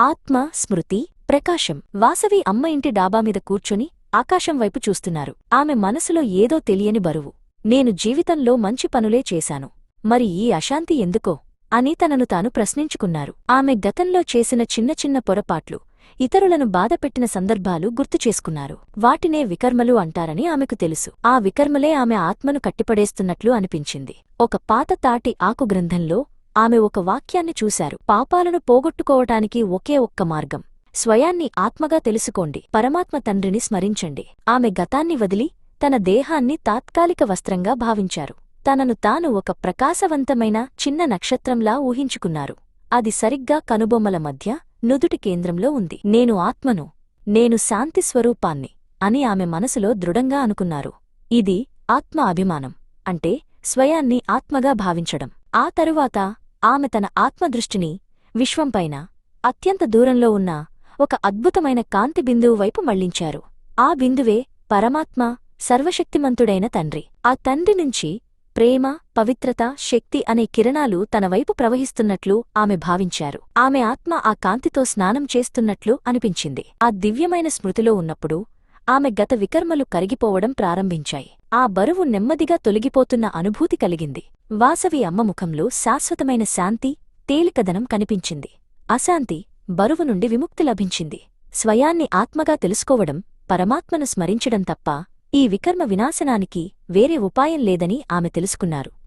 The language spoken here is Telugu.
ఆత్మ స్మృతి ప్రకాశం. వాసవి అమ్మ ఇంటి డాబా మీద కూర్చొని ఆకాశం వైపు చూస్తున్నారు. ఆమె మనసులో ఏదో తెలియని బరువు. నేను జీవితంలో మంచి పనులే చేశాను. మరి ఈ అశాంతి ఎందుకో అని తనను తాను ప్రశ్నించుకున్నారు. ఆమె గతంలో చేసిన చిన్న చిన్న పొరపాట్లు ఇతరులను బాధపెట్టిన సందర్భాలు గుర్తుచేసుకున్నారు వాటినే వికర్మలు అంటారని ఆమెకు తెలుసు. ఆ వికర్మలే ఆమె ఆత్మను కట్టిపడేస్తున్నట్లు అనిపించింది. ఒక పాత తాటి ఆకు గ్రంథంలో ఆమె ఒక వాక్యాన్ని చూశారు. పాపాలను పోగొట్టుకోవటానికి ఒకే ఒక్క మార్గం. స్వయాన్ని ఆత్మగా తెలుసుకోండి. పరమాత్మ తండ్రిని స్మరించండి. ఆమె గతాన్ని వదిలి తన దేహాన్ని తాత్కాలిక వస్త్రంగా భావించారు. తనను తాను ఒక ప్రకాశవంతమైన చిన్న నక్షత్రంలా ఊహించుకున్నారు. అది సరిగ్గా కనుబొమ్మల మధ్య నుదుటి కేంద్రంలో ఉంది. నేను ఆత్మను నేను శాంతి స్వరూపాన్ని అని ఆమె మనసులో దృఢంగా అనుకున్నారు. ఇది ఆత్మ అభిమానం. అంటే స్వయాన్ని ఆత్మగా భావించడం. ఆ తరువాత ఆమె తన ఆత్మదృష్టిని విశ్వంపైన అత్యంత దూరంలో ఉన్న ఒక అద్భుతమైన కాంతి బిందువు వైపు మళ్ళించారు. ఆ బిందువే పరమాత్మ సర్వశక్తిమంతుడైన తండ్రి. ఆ తండ్రి నుంచి ప్రేమ పవిత్రత శక్తి అనే కిరణాలు తన వైపు ప్రవహిస్తున్నట్లు ఆమె భావించారు. ఆమె ఆత్మ ఆ కాంతితో స్నానం చేస్తున్నట్లు అనిపించింది. ఆ దివ్యమైన స్మృతిలో ఉన్నప్పుడు ఆమె గత వికర్మలు కరిగిపోవడం ప్రారంభించాయి. ఆ బరువు నెమ్మదిగా తొలగిపోతున్న అనుభూతి కలిగింది. వాసవి అమ్మ ముఖంలో శాశ్వతమైన శాంతి తేలికదనం కనిపించింది. అశాంతి బరువు నుండి విముక్తి లభించింది. స్వయాన్ని ఆత్మగా తెలుసుకోవడం పరమాత్మను స్మరించడం తప్ప ఈ వికర్మ వినాశనానికి వేరే ఉపాయం లేదని ఆమె తెలుసుకున్నారు.